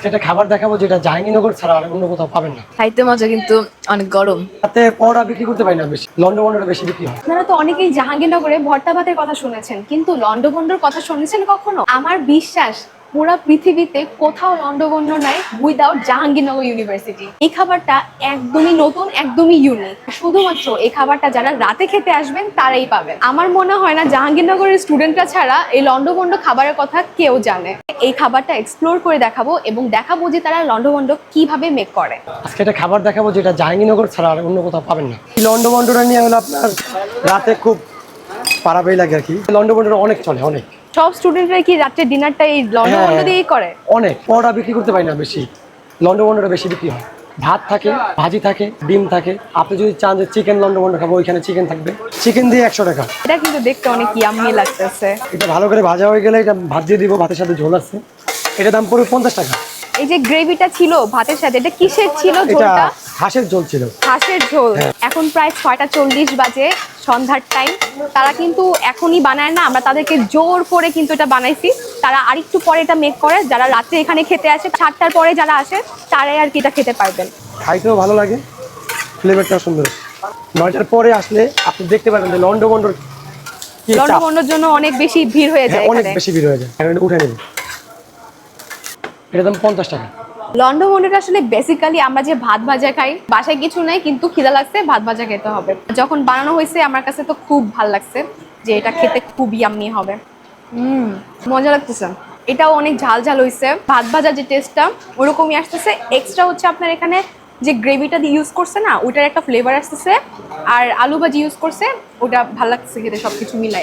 আজকে একটা খাবার দেখাবো যেটা জাহাঙ্গীরনগর ছাড়া আর অন্য কোথাও পাবেন না। খাইতে মজা কিন্তু অনেক গরম। তাতে পরোটা বিক্রি করতে পারি না বেশি লন্ডন মন্ডলে বেশি বিক্রি হয়। আপনারা তো অনেকেই জাহাঙ্গীরনগরে ভর্তা ভাতের কথা শুনেছেন কিন্তু লন্ডভন্ডর কথা শুনেছেন কখনো? আমার বিশ্বাস পুরো পৃথিবীতে কোথাও লন্ডভন্ড নাই উইদাউট জাহাঙ্গীরনগর ইউনিভার্সিটি এই খাবারটা একদমই নতুন, একদমই ইউনিক শুধুমাত্র এই খাবারটা যারা রাতে খেতে আসবেন, তারাই পাবেন। আমার মনে হয় না জাহাঙ্গীরনগরের স্টুডেন্টরা ছাড়া এই লন্ডভন্ড খাবারের কথা কেউ জানে। এই খাবারটা এক্সপ্লোর করে দেখাবো এবং দেখাবো যে তারা লন্ডভন্ড কীভাবে মেক করে। আজকে একটা খাবার দেখাবো যেটা জাহাঙ্গীরনগর ছাড়া আর অন্য কোথাও পাবেন না। লন্ডন নিয়ে হলো আপনার রাতে খুব পারাবেই লাগে আর কি। লন্ডন মন্ডল অনেক চলে অনেক। সব স্টুডেন্টরা কি রাত্রে ডিনারটা এই লন্ডভন্ড হ্যাঁ। দিয়েই করে? অনেক। পরোটা বিক্রি করতে পারি না বেশি। লন্ডন মন্ডলটা বেশি বিক্রি হয়। ভাত থাকে ভাজি থাকে ডিম থাকে। আপনি যদি চান যে চিকেন লন্ডন মন্ডল খাব ওইখানে চিকেন থাকবে। চিকেন দিয়ে একশো টাকা। এটা কিন্তু দেখতে অনেক ইয়াম্মি লাগতেছে। এটা ভালো করে ভাজা হয়ে গেলে এটা ভাত দিয়ে দিব ভাতের সাথে ঝোল আছে। এটা দাম পড়বে পঞ্চাশ টাকা। এই যে গ্রেভিটা ছিল ভাতের সাথে এটা কিসের ছিল ঝোলটা? হাঁসের ঝোল ছিল। হাঁসের ঝোল। হ্যাঁ। এখন প্রায় ছয়টা চল্লিশ বাজে সন্ধ্যার টাইম তারা কিন্তু এখনই বানায় না আমরা তাদেরকে জোর করে কিন্তু এটা বানাইছি। তারা আরেকটু পরে এটা মেক করে যারা রাত্রে এখানে খেতে আসে সাতটার পরে যারা আসে তারাই আর কি এটা খেতে পারবেন। খাইতেও ভালো লাগে ফ্লেভারটাও সুন্দর। নয়টার পরে আসলে আপনি দেখতে পাবেন যে কি চাপ জন্য অনেক বেশি ভিড় হয়ে যায় হ্যাঁ, অনেক বেশি ভিড় হয়ে যায়। এখন উঠে নেবে। এটা দাম পঞ্চাশ টাকা। লন্ডন মন্ডলটা আসলে বেসিক্যালি আমরা যে ভাত ভাজা খাই, বাসায় কিছু নাই, কিন্তু খিদা লাগছে, ভাত ভাজা খেতে হবে। যখন বানানো হয়েছে, আমার কাছে তো খুব ভালো লাগছে যে এটা খেতে খুব ইয়াম্মি হবে। হুম, মজা লাগতেছে। এটাও অনেক ঝাল ঝাল হয়েছে ভাত ভাজা যে টেস্টটা ওরকমই আসতেছে। এক্সট্রা হচ্ছে আপনার এখানে যে গ্রেভিটা দিয়ে ইউজ করছে না ওটার একটা ফ্লেভার আসতেছে। আর আলু ভাজি ইউজ করছে, ওটা ভালো লাগতেছে খেতে সবকিছু মিলাই